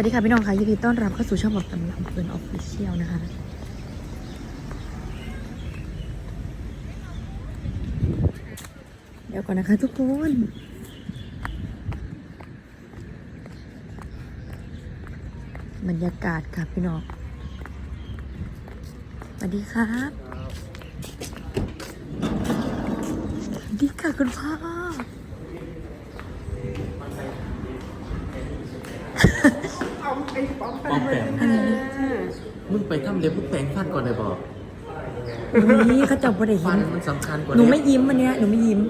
วัสดีค่ะพี่น้องค่ะยินดีต้อนรับเข้าสู่ช่องบอกตำลำเปินออฟฟิเชียลนะคะ เดี๋ยวก่อนนะคะทุกคนบรรยากาศค่ะพี่น้องสวัสดีครับสวัสดีค่ะคุณพ่อ ป้อมแปมอันนี้ มึงไปทำเล็บมึงแปรงฟันก่อนได้บอกนี่เขาจับประเด็นฟันมันสำคัญกว่าหนูเล็บไม่ยิ้มวันเนี้ยหนูไม่ยิ้ม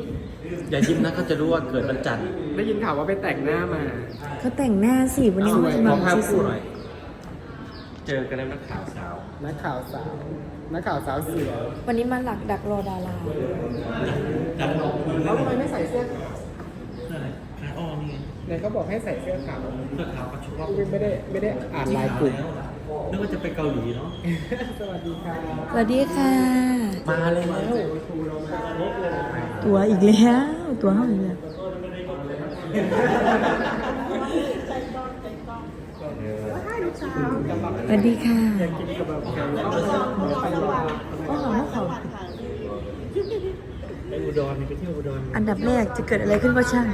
อย่ายิ้มนะเขาจะรู้ว่าเกิดวันจันทร์ได้ยินข่าวว่าไปแต่งหน้ามา เขาแต่งหน้าสิวันนี้เอาเขาจะขมาอภาพสคู่วหน่ยอยเจอกันแล้วนักข่าวสาวนักข่าวสาว นักข่าวสาวเสือๆวันนี้มาหลักดักรอดาราจันทร์แล้วทำไมไม่ใส่เสื้อ นั่นแหละคาอ้อนี่ไง เนี่ยเขาบอกให้ใส่เสื้อขาวเสื้อขาวกระชุบรอบไม่ได้ไม่ได้อ่านไลน์กลุ่มนึกว่าจะไปเกาหลีเนาะ สวัสดีค่ะ สวัสดีค่ะ มาเลยแล้วตัวอีกแล้ว ตัวห้องอีกแล้วสวัสดีค่ะก็หอมเขาไปอุดรนี่ไปเที่ยวอุดรอันดับแรกจะเกิดอะไรขึ้นก็ช่าง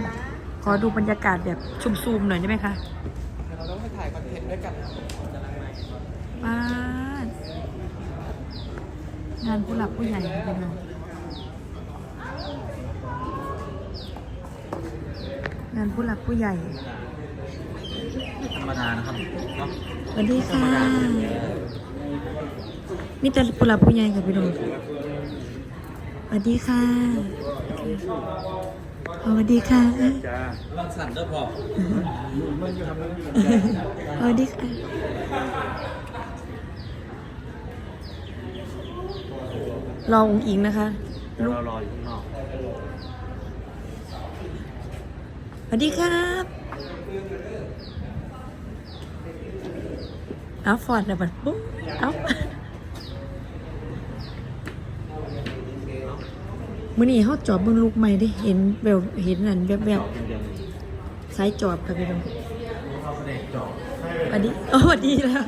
ขอดูบรรยากาศแบบชุมซูมหน่อยได้ไหมคะเราต้องไปถ่ายคอนเทนต์ด้วยกันป้าดงานผู้หลักผู้ใหญ่เป็นไงงานผู้หลักผู้ใหญ่ธรรมดานะครับเนาะสวัสดีค่ะมีแต่ผู้หลักผู้ใหญ่ค่ะพี่น้องสวัสดีค่ะ สวัสดีค่ะจ้าลังสั่นเด้อพอสวัสดีค่ะรออุ้งอิงนะคะเดี๋ยวเรารออยู่ข้างนอกสวัสดีครับเอาฟอร์ดนะบัดปุ๊บเอา มื่อนี้เขาจอบเบิ่งลูกใหม่ได้เห็นแบบเห็นนั่นแบบแบบๆสายจอบค่ะพี่น้องสวัสดีโอ้สวัสดีแล้ว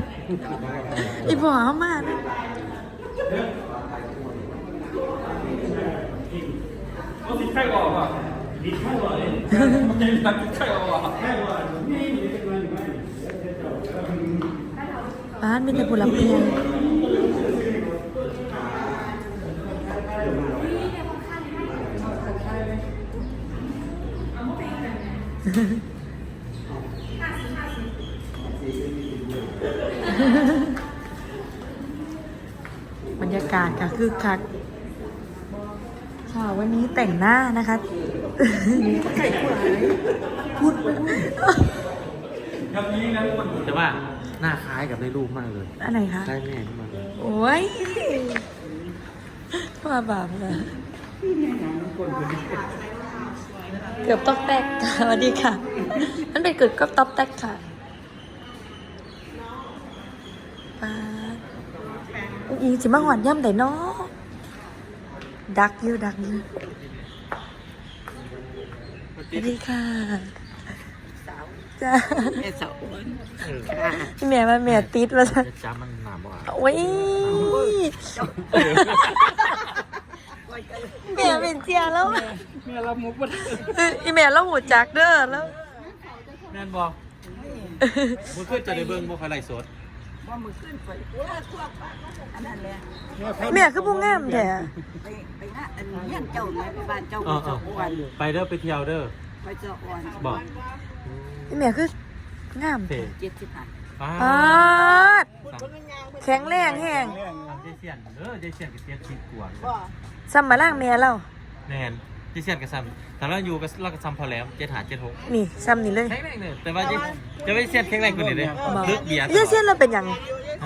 อีพ่อเอามานะบ้านมีแต่ผู้รับเพียง บรรยากาศค่ะคือคักค่ะวันนี้แต่งหน้านะคะพูดไปพูดแต่ว่าหน้าคล้ายกับในรูปมากเลยอันไหนคะคล้ายแม่ขึ้นมาเลยโอ้ยมาบาปเลย เกือบตอกแตกค่ะสวัสดีค่ะมันเป็นเกิดกับตอกแตกค่ะป้าดอุ้งอิงสิมาหวานย่ำไดเนาะดักอยู่ดักอยู่สวัสดีค่ะจ้าแม่สาวอ้วนพี่แม่มาแม่ติดมาซะจะจ้ามันหนาบ่อะโอ้ย แม่เป็นเจียแล้วแม่รับมุกมาเอออีแม่เราหูจักเด้อแล้วแม่นบอกมึงขึ้นจะได้เบิ้งบ่ใครไล่สดว่ามือขึ้นไปว่าทั่วปากอันนั้นแหละแม่คือผู้งามแท้ไปไปงานอันเลี้ยงเจ้าแม่ไปบ้านเจ้าเอไปอเอเจ้าออ้วนไปเด้อไปเที่ยวเด้อไปเจ้าอ้วนบอกอีแม่คืองามเตะเจ็ดสิบห้าป้าปาดแข็งแรงแห้งทำเจเซียนเออเจเซียนกับเทียบชิดกว่า ซ้ำมาล่างแม่เราแน่นเจเซียนกับซัมแต่เราอยู่กับเรากับซัมพอแล้วเจ็ดหาเจ็ดหกนี่ซ้ำนี่เลยแข็งแรงเลยแต่ว่าเจจะไม่เซียนแข็งแรงกว่านี้เลยบอกเลือดเบียร์เยเส้นเราเป็นหยัง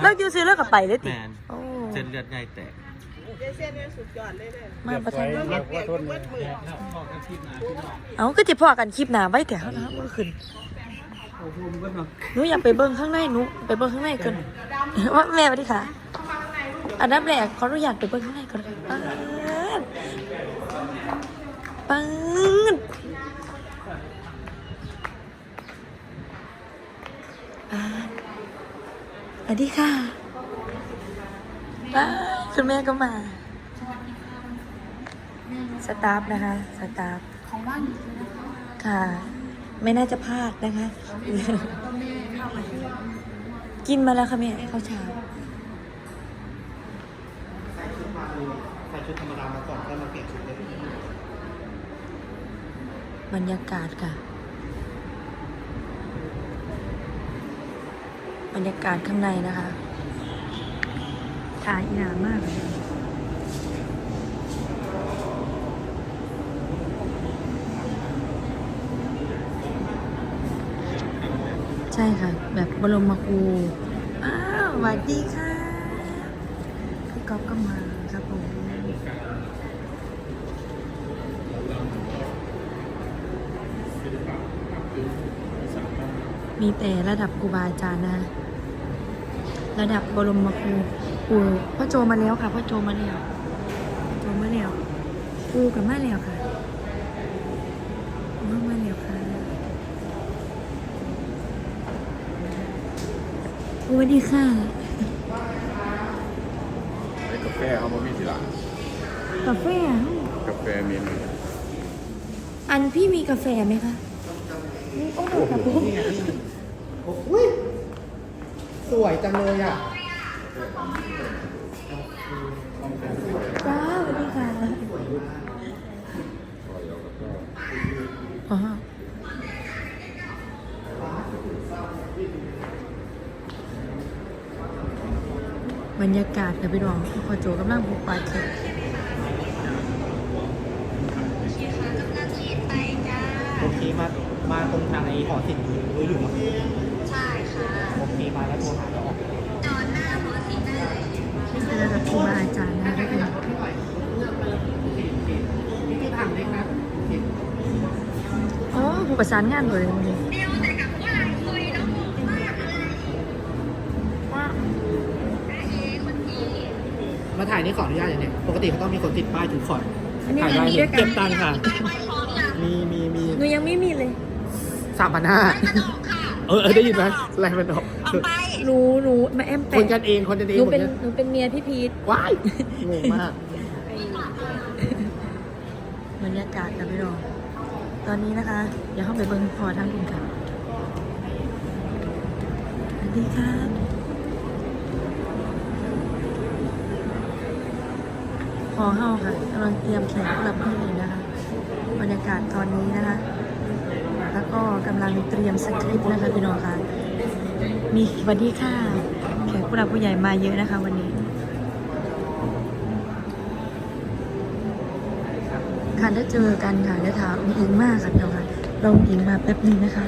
เราอยู่ซื้อแล้วก็ไปเลยติแมนโอ้เส้นเลือดใหญ่แตกมาประทันว่าโทษนะเอาก็จะพอกันคลิปหน้าไว้แต่เขานะเมื่อคืนหนูอยากไปเบิ้งข้างในหนูไปเบิ้งข้างในกันว่าแม่สวัสดีค่ะอันดับแรกขออนุญาตไปเบิ้งข้างในก่อนค่ะ ป๊าดป๊าดอ่าสวัสดีค่ะว้าคุณแม่ก็มา สตาฟนะคะ สตาฟของว่างอยู่ค่ะ ไม่น่าจะพลาดนะคะ กินมาแล้วค่ะแม่ข้าวเช้าใส่ชุดมาเลยใส่ชุดธรรมดามาก่อนแล้วมาเปลี่ยนชุดเลย บรรยากาศค่ะ บรรยากาศข้างในนะคะทายอีหนามากเลยใช่ค่ะ แบบบรมครูอ้าวสวัสดีค่ะ พี่ก๊อฟก็มาครับผม มีแต่ระดับครูบาอาจารย์นะ ระดับบรมครูปู่พ่อโจมาแล้วค่ะพ่อโจมาแล้วพ่อโจมาแล้วปู่กับมาแล้วค่ะมามาแล้วค่ะสวัสดีค่ะไอ้กาแฟเอามามีทีหลังกาแฟอะกาแฟมีไหมอันพี่มีกาแฟไหมคะ โอ้โหกาแฟนี่ไงอุ้ย สวยจังเลยอะจ้าสวัสดีค่ะอ๋อบรรยากาศค่ะพี่น้องพอโจกำลังบุกปลาเค็มโอเคมา มาตรงทางไอ้หอศิลป์รู้อยู่มั้งใช่ค่ะโอเค มาแล้วโทรหาแล้วออกเป็นระดับครูบาอาจารย์นะคะทุกคนนี่ที่ทางเล็กนะอ๋อผู้ประสานงานเลยมันเลยมาถ่ายนี่ขออนุญาตอย่างเนี้ยปกติเขาต้องมีคนติดป้ายถือขอดอันนี้ถ่ายอันได้นี้เลด้วยยกัเก็นบตังค์ค่ะ มีมีมีหนูยังไม่มีเลยสามพันห้าเออเออได้ยินไหมอะไรมันออก หนูหนูมาแอมคแปะนกันเองคนกันเองหนูหมดเป็นเลยหนูเป็นเมียพี่พีทว้ายงงมากบรรยากาศค่ะพี่น้องตอนนี้นะคะ เดี๋ยวเข้าไปเบิ้งพอทั้งคุณค่ะสวัสดีค่ะพอเข้าค่ะกำลังเตรียมแขกรับเพื่อนนะคะ บรรยากาศตอนนี้นะคะ แล้วก็กำลังเตรียมสคริปต์นะคะพี่น้องค่ะ มีสวัสดีค่ะแขกผู้หลักผู้ใหญ่มาเยอะนะคะวันนี้ค่ะได้เจอกันค่ะได้ถามอุ้งอิงมากค่ะเดี๋ยวค่ะลองอิงมาแป๊บนึงนะคะ